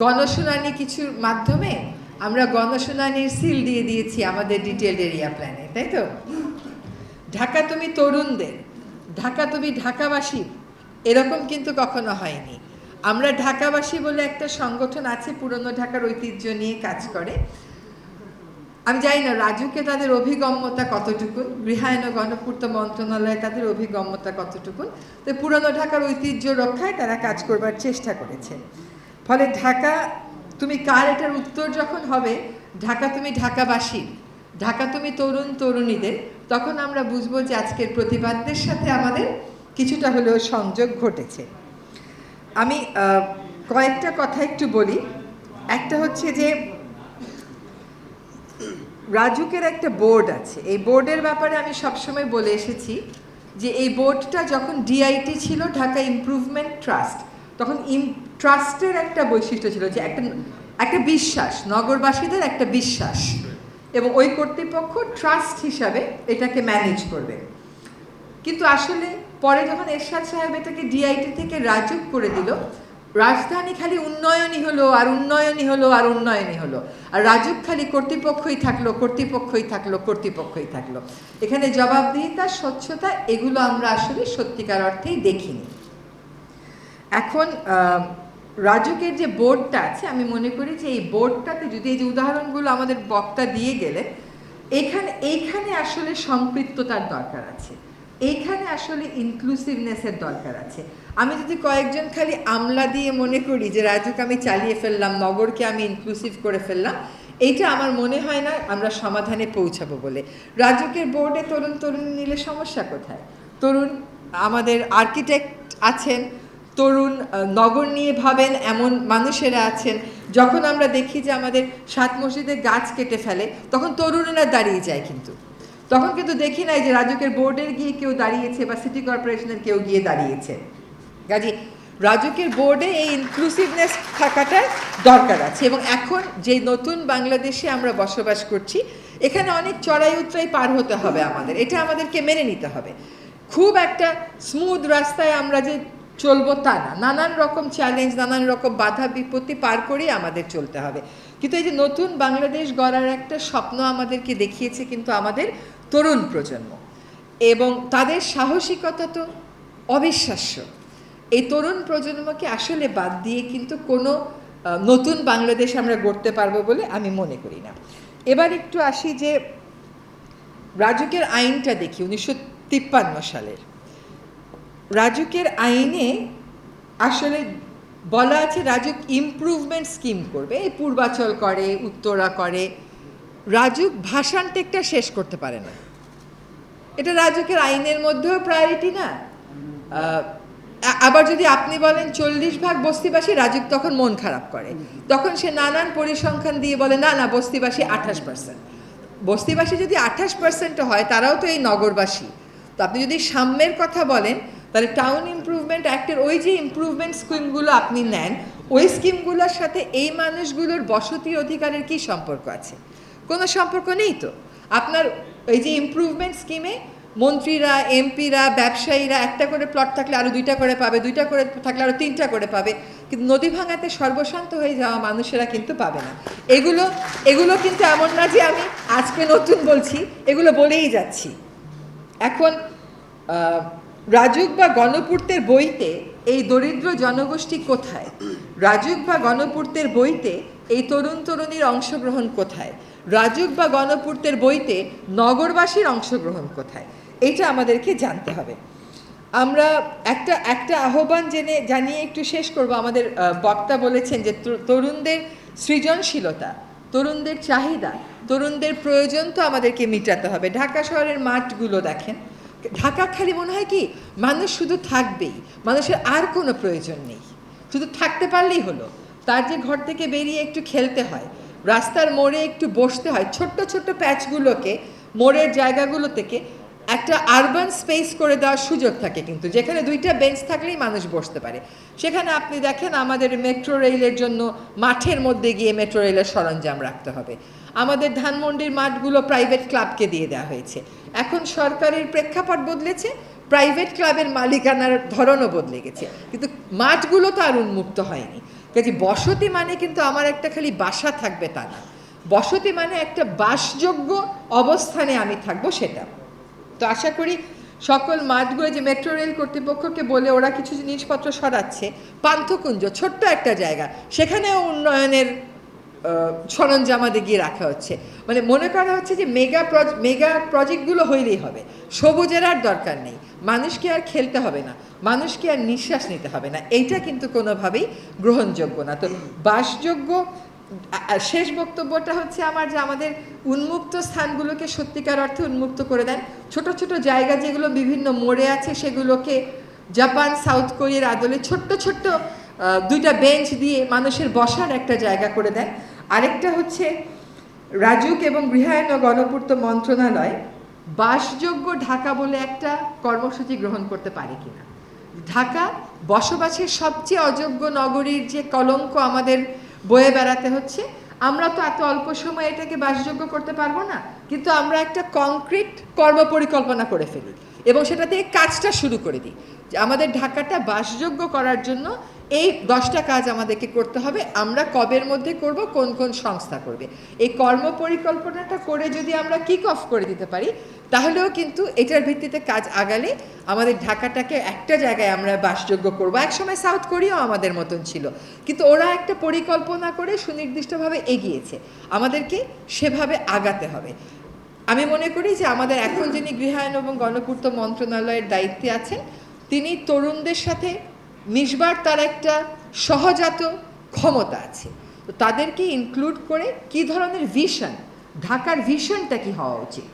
গণশুনানি কিছুর মাধ্যমে আমরা গণশুনানির সিল দিয়ে দিয়েছি আমাদের ডিটেল এরিয়া প্ল্যানে, তাই তো? ঢাকা তুমি তরুণদের, ঢাকা তুমি ঢাকাবাসী, এরকম কিন্তু কখনো হয়নি। আমরা ঢাকাবাসী বলে একটা সংগঠন আছে, পুরনো ঢাকার ঐতিহ্য নিয়ে কাজ করে। আমি জানি না, রাজুকে তাদের অভিগম্যতা কতটুকু? গৃহায়ন ও গণপূর্ত মন্ত্রণালয়ে তাদের অভিগম্যতা কতটুকু? তো পুরনো ঢাকার ঐতিহ্য রক্ষায় তারা কাজ করবার চেষ্টা করেছেন ফলে ঢাকা, তুমি কার এটার উত্তর যখন হবে, ঢাকা তুমি ঢাকাবাসী, ঢাকা তুমি তরুণ তরুণীদের, তখন আমরা বুঝব যে আজকের প্রতিবাদদের সাথে আমাদের কিছুটা হলেও সংযোগ ঘটেছে। আমি কয়েকটা কথা একটু বলি। একটা হচ্ছে যে, রাজুকের একটা বোর্ড আছে। এই বোর্ডের ব্যাপারে আমি সবসময় বলে এসেছি যে, এই বোর্ডটা যখন ডিআইটি ছিল, ঢাকা ইমপ্রুভমেন্ট ট্রাস্ট তখন ট্রাস্টের একটা বৈশিষ্ট্য ছিল যে একটা একটা বিশ্বাস, নগরবাসীদের একটা বিশ্বাস। এবং ওই কর্তৃপক্ষ ট্রাস্ট হিসাবে এটাকে ম্যানেজ করবে। কিন্তু আসলে পরে যখন এরশাদ সাহেব এটাকে ডিআইটি থেকে রাজুক করে দিল, রাজধানী খালি উন্নয়নই হলো, আর উন্নয়নই হলো, আর উন্নয়নই হলো। আর রাজুক খালি কর্তৃপক্ষই থাকল কর্তৃপক্ষই থাকল কর্তৃপক্ষই থাকল। এখানে জবাবদিহিতা, স্বচ্ছতা, এগুলো আমরা আসলে সত্যিকার অর্থেই দেখিনি। এখন রাজুকের যে বোর্ডটা আছে, আমি মনে করি যে এই বোর্ডটাতে যদি এই যে উদাহরণগুলো আমাদের বক্তা দিয়ে গেলে, এখানে এইখানে আসলে সম্পৃক্ততার দরকার আছে। এইখানে আসলে ইনক্লুসিভনেসের দরকার আছে। আমি যদি কয়েকজন খালি আমলা দিয়ে মনে করি যে রাজুক আমি চালিয়ে ফেললাম, নগরকে আমি ইনক্লুসিভ করে ফেললাম, এইটা আমার মনে হয় না আমরা সমাধানে পৌঁছাবো বলে। রাজুকের বোর্ডে তরুণ তরুণী নিলে সমস্যা কোথায়? তরুণ, আমাদের আর্কিটেক্ট আছেন তরুণ নগর নিয়ে ভাবেন এমন মানুষেরা আছেন, যখন আমরা দেখি যে আমাদের সাত মসজিদে গাছ কেটে ফেলে, তখন তরুণেরা দাঁড়িয়ে যায় কিন্তু। তখন কিন্তু দেখি নাই যে রাজুকের বোর্ডের গিয়ে কেউ দাঁড়িয়েছে বা সিটি কর্পোরেশনের কেউ গিয়ে দাঁড়িয়েছে। কাজে রাজুকের বোর্ডে এই ইনক্লুসিভনেস থাকাটা দরকার আছে এবং এখন যে নতুন বাংলাদেশে আমরা বসবাস করছি, এখানে অনেক চড়াই উতরাই পার হতে হবে আমাদের, এটা আমাদেরকে মেনে নিতে হবে। খুব একটা স্মুথ রাস্তায় আমরা যে চলবো তা না। নানান রকম চ্যালেঞ্জ নানান রকম বাধা বিপত্তি পার করেই আমাদের চলতে হবে। কিন্তু এই যে নতুন বাংলাদেশ গড়ার একটা স্বপ্ন আমাদেরকে দেখিয়েছে কিন্তু আমাদের তরুণ প্রজন্ম। এবং তাদের সাহসিকতা তো অবিশ্বাস্য। এই তরুণ প্রজন্মকে আসলে বাদ দিয়ে কিন্তু কোনো নতুন বাংলাদেশ আমরা গড়তে পারব বলে আমি মনে করি না। এবার একটু আসি যে রাজুকের আইনটা দেখি, উনিশশো তিপ্পান্ন সালের। রাজুকের আইনে আসলে বলা আছে রাজুক ইমপ্রুভমেন্ট স্কিম করবে, এই পূর্বাচল করে, উত্তরা করে। রাজুক ভাষান টেকটা শেষ করতে পারে না। এটা রাজুকের আইনের মধ্যেও প্রায়োরিটি না। আবার যদি আপনি বলেন চল্লিশ ভাগ বস্তিবাসী, রাজুক তখন মন খারাপ করে। তখন সে নানান পরিসংখ্যান দিয়ে বলে, না না, বস্তিবাসী আঠাশ পার্সেন্ট বস্তিবাসী যদি আঠাশ পার্সেন্ট হয়, তারাও তো এই নগরবাসী। তো আপনি যদি সাম্যের কথা বলেন তাহলে টাউন ইমপ্রুভমেন্ট অ্যাক্টের ওই যে ইমপ্রুভমেন্ট স্কিমগুলো আপনি নেন, ওই স্কিমগুলোর সাথে এই মানুষগুলোর বসতি অধিকারের কি সম্পর্ক আছে? কোনো সম্পর্ক নেই তো? আপনার এই যে ইমপ্রুভমেন্ট স্কিমে মন্ত্রীরা এমপিরা ব্যবসায়ীরা একটা করে প্লট থাকলে আরও দুইটা করে পাবে, দুইটা করে থাকলে আরও তিনটা করে পাবে, কিন্তু নদী ভাঙাতে সর্বশান্ত হয়ে যাওয়া মানুষেরা কিন্তু পাবে না। এগুলো এগুলো কিন্তু এমন না যে আমি আজকে নতুন বলছি, এগুলো বলেই যাচ্ছি। এখন রাজুক বা গণপূর্তের বইতে এই দরিদ্র জনগোষ্ঠী কোথায়? রাজুক বা গণপূর্তের বইতে এই তরুণ তরুণীর অংশগ্রহণ কোথায়? রাজুক বা গণপূর্তের বইতে নগরবাসীর অংশগ্রহণ কোথায়? এটা আমাদেরকে জানতে হবে। আমরা একটা একটা আহ্বান জেনে, জানিয়ে একটু শেষ করব। আমাদের বক্তা বলেছেন যে তরুণদের সৃজনশীলতা, তরুণদের চাহিদা, তরুণদের প্রয়োজন তো আমাদেরকে মিটাতে হবে। ঢাকা শহরের মাঠগুলো দেখেন। ঢাকা খালি মনে হয় কি, মানুষ শুধু থাকবেই, মানুষের আর কোনো প্রয়োজন নেই। শুধু থাকতে পারলেই হলো। তার যে ঘর থেকে বেরিয়ে একটু খেলতে হয়, রাস্তার মোড়ে একটু বসতে হয়, ছোট্ট ছোট্ট প্যাচগুলোকে, মোড়ের জায়গাগুলো থেকে একটা আরবান স্পেস করে দেওয়ার সুযোগ থাকে কিন্তু, যেখানে দুইটা বেঞ্চ থাকলেই মানুষ বসতে পারে। সেখানে আপনি দেখেন আমাদের মেট্রো রেলের জন্য মাঠের মধ্যে গিয়ে মেট্রো রেলের সরঞ্জাম রাখতে হবে। আমাদের ধানমন্ডির মাঠগুলো প্রাইভেট ক্লাবকে দিয়ে দেওয়া হয়েছে। এখন সরকারের প্রেক্ষাপট বদলেছে প্রাইভেট ক্লাবের মালিকানার ধরনও বদলে গেছে। কিন্তু মাঠগুলো তো আর উন্মুক্ত হয়নি। কাজে বসতি মানে কিন্তু আমার একটা খালি বাসা থাকবে তা না। বসতি মানে একটা বাসযোগ্য অবস্থানে আমি থাকব সেটা। তো আশা করি সকল মাঠগুলো যে মেট্রো রেল কর্তৃপক্ষকে বলে ওরা কিছু জিনিসপত্র সরাচ্ছে, পান্থকুঞ্জ, ছোট্ট একটা জায়গা, সেখানেও উন্নয়নের সরঞ্জামাদি গিয়ে রাখা হচ্ছে। মানে মনে করা হচ্ছে যে মেগা প্রজ, মেগা প্রজেক্টগুলো হইলেই হবে। সবুজের আর দরকার নেই। মানুষকে আর খেলতে হবে না। মানুষকে আর নিঃশ্বাস নিতে হবে না। এইটা কিন্তু কোনোভাবেই গ্রহণযোগ্য না। তো বাসযোগ্য শেষ বক্তব্যটা হচ্ছে আমার যে আমাদের উন্মুক্ত স্থানগুলোকে সত্যিকার অর্থে উন্মুক্ত করে দেন। ছোট ছোট জায়গা যেগুলো বিভিন্ন মোড়ে আছে, সেগুলোকে জাপান, সাউথ কোরিয়ার আদলে ছোট্ট ছোট্ট দুইটা বেঞ্চ দিয়ে মানুষের বসার একটা জায়গা করে দেন। আরেকটা হচ্ছে রাজুক এবং গৃহায়ন ও গণপূর্ত মন্ত্রণালয় বাসযোগ্য ঢাকা বলে একটা কর্মসূচি গ্রহণ করতে পারে কিনা। ঢাকা বসবাসের সবচেয়ে অযোগ্য নগরীর যে কলঙ্ক আমাদের বয়ে বেড়াতে হচ্ছে, আমরা তো এত অল্প সময় এটাকে বাসযোগ্য করতে পারব না, কিন্তু আমরা একটা কংক্রিট কর্মপরিকল্পনা করে ফেলি। এবং সেটা থেকে কাজটা শুরু করে দিই। আমাদের ঢাকাটা বাসযোগ্য করার জন্য এই দশটা কাজ আমাদেরকে করতে হবে। আমরা কবের মধ্যে করব, কোন কোন সংস্থা করবে। এই কর্মপরিকল্পনাটা করে যদি আমরা কিক অফ করে দিতে পারি, তাহলেও কিন্তু এটার ভিত্তিতে কাজ আগালে আমাদের ঢাকাটাকে একটা জায়গায় আমরা বাসযোগ্য করব। একসময় সাউথ কোরিয়াও আমাদের মতন ছিল। কিন্তু ওরা একটা পরিকল্পনা করে সুনির্দিষ্টভাবে এগিয়েছে। আমাদেরকে সেভাবে আগাতে হবে। আমি মনে করি যে আমাদের এখন যিনি গৃহায়ন এবং গণপূর্ত মন্ত্রণালয়ের দায়িত্বে আছেন, তিনি তরুণদের সাথে মিশবার তার একটা সহজাত ক্ষমতা আছে। তো তাদেরকে ইনক্লুড করে কি ধরনের ভিশন ঢাকার ভিশনটা কি হওয়া উচিত?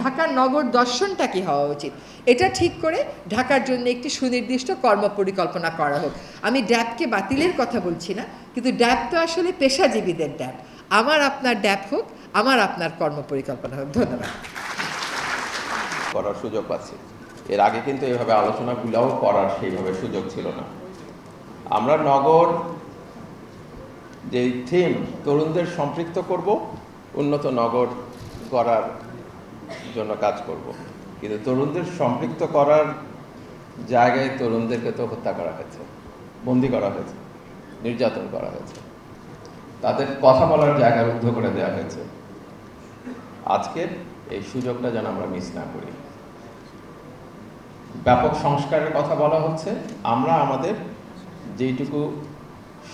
ঢাকার নগর দর্শনটা কি হওয়া উচিত? এটা ঠিক করে ঢাকার জন্য একটি সুনির্দিষ্ট কর্মপরিকল্পনা করা হোক। আমি ড্যাবকে বাতিলের কথা বলছি না, কিন্তু ড্যাব তো আসলে পেশাজীবীদের ড্যাব। আমার আপনার ড্যাব হোক, আমার আপনার কর্মপরিকল্পনা হোক। ধন্যবাদ। করার সুযোগ পাচ্ছি। এর আগে কিন্তু এভাবে আলোচনাগুলোও করার সেইভাবে সুযোগ ছিল না। আমরা নগর যে থিম তরুণদের সম্পৃক্ত করব, উন্নত নগর করার জন্য কাজ করব। কিন্তু তরুণদের সম্পৃক্ত করার জায়গায় তরুণদেরকে তো হত্যা করা হয়েছে, বন্দি করা হয়েছে, নির্যাতন করা হয়েছে। তাদের কথা বলার জায়গা রুদ্ধ করে দেওয়া হয়েছে। আজকের এই সুযোগটা যেন আমরা মিস না করি। ব্যাপক সংস্কারের কথা বলা হচ্ছে। আমরা আমাদের যেইটুকু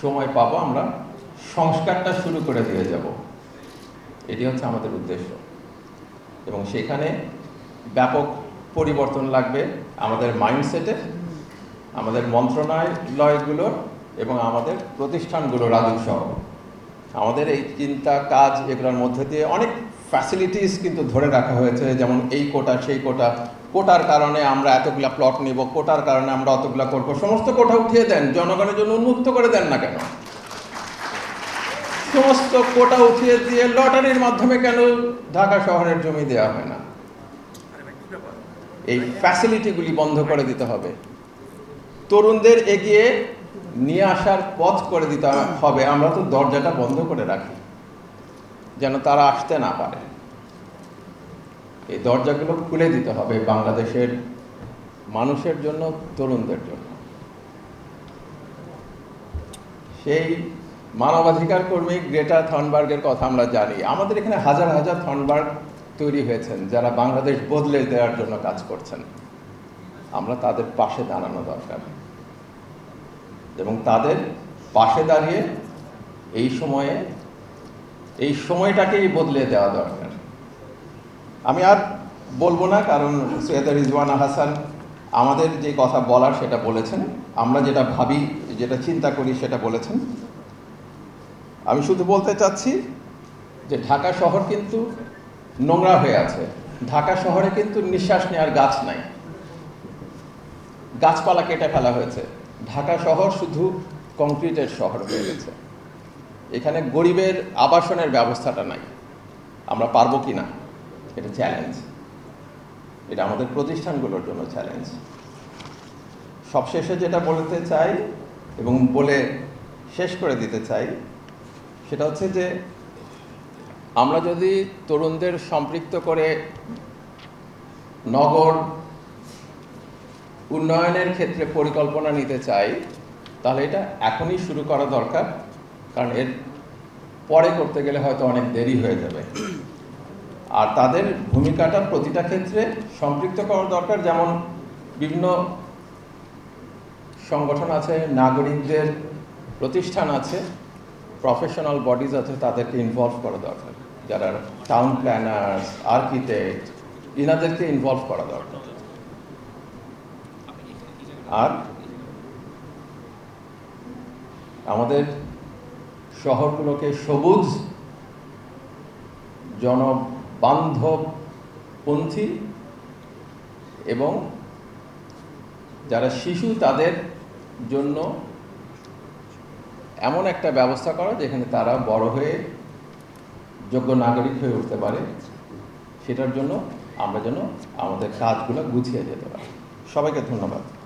সময় পাবো, আমরা সংস্কারটা শুরু করে দিয়ে যাব। এটি হচ্ছে আমাদের উদ্দেশ্য। এবং সেখানে ব্যাপক পরিবর্তন লাগবে আমাদের মাইন্ডসেটে আমাদের মন্ত্রণালয়গুলোর এবং আমাদের প্রতিষ্ঠানগুলোর রাজস্ব আমাদের এই চিন্তা কাজ এগুলোর মধ্যে দিয়ে অনেক ফ্যাসিলিটিস কিন্তু ধরে রাখা হয়েছে, যেমন এই কোটা, সেই কোটা। কোটার কারণে আমরা এতগুলা প্লট নিব, কোটার কারণে আমরা অতগুলা করব। সমস্ত কোটা উঠিয়ে দেন, জনগণের জন্য উন্মুক্ত করে দেন না কেন? সমস্ত কোটা উঠিয়ে দিয়ে লটারির মাধ্যমে কেন ঢাকা শহরের জমি দেওয়া হয় না? এই ফ্যাসিলিটিগুলি বন্ধ করে দিতে হবে। তরুণদের এগিয়ে নিয়ে আসার পথ করে দিতে হবে। আমরা তো দরজাটা বন্ধ করে রাখি, যেন তারা আসতে না পারে। এই দরজাগুলো খুলে দিতে হবে বাংলাদেশের মানুষের জন্য, তরুণদের জন্য। সেই মানবাধিকার কর্মী গ্রেটা থনবার্গের কথা আমরা জানি। আমাদের এখানে হাজার হাজার থনবার্গ তৈরি হয়েছেন, যারা বাংলাদেশ বদলে দেওয়ার জন্য কাজ করছেন। আমরা তাদের পাশে দাঁড়ানো দরকার। এবং তাদের পাশে দাঁড়িয়ে এই সময়ে, এই সময়টাকেই বদলে দেওয়া দরকার। আমি আর বলব না, কারণ সৈয়দা রিজওয়ানা হাসান আমাদের যে কথা বলার সেটা বলেছেন। আমরা যেটা ভাবি, যেটা চিন্তা করি সেটা বলেছেন। আমি শুধু বলতে চাচ্ছি যে ঢাকা শহর কিন্তু নোংরা হয়ে আছে। ঢাকা শহরে কিন্তু নিঃশ্বাস নেওয়ার গাছ নাই। গাছপালা কেটে ফেলা হয়েছে। ঢাকা শহর শুধু কংক্রিটের শহর হয়ে গেছে। এখানে গরিবের আবাসনের ব্যবস্থাটা নাই। আমরা পারব কি না? এটা চ্যালেঞ্জ এটা আমাদের প্রতিষ্ঠানগুলোর জন্য চ্যালেঞ্জ সবশেষে যেটা বলতে চাই এবং বলে শেষ করে দিতে চাই, সেটা হচ্ছে যে আমরা যদি তরুণদের সম্পৃক্ত করে নগর উন্নয়নের ক্ষেত্রে পরিকল্পনা নিতে চাই, তাহলে এটা এখনই শুরু করা দরকার, কারণ এর পরে করতে গেলে হয়তো অনেক দেরি হয়ে যাবে। আর তাদের ভূমিকাটা প্রতিটা ক্ষেত্রে সম্পৃক্ত করা দরকার, যেমন বিভিন্ন সংগঠন আছে, নাগরিকদের প্রতিষ্ঠান আছে প্রফেশনাল বডিজ আছে, তাদেরকে ইনভলভ করা দরকার। যারা টাউন প্ল্যানার্স আর্কিটেক্ট ইনাদেরকে ইনভলভ করা দরকার। আর আমাদের শহরগুলোকে সবুজ জনবান্ধবপন্থী এবং যারা শিশু, তাদের জন্য এমন একটা ব্যবস্থা করা যেখানে তারা বড় হয়ে যোগ্য নাগরিক হয়ে উঠতে পারে। সেটার জন্য আমরা যেন আমাদের কাজগুলো গুছিয়ে যেতে পারি। সবাইকে ধন্যবাদ।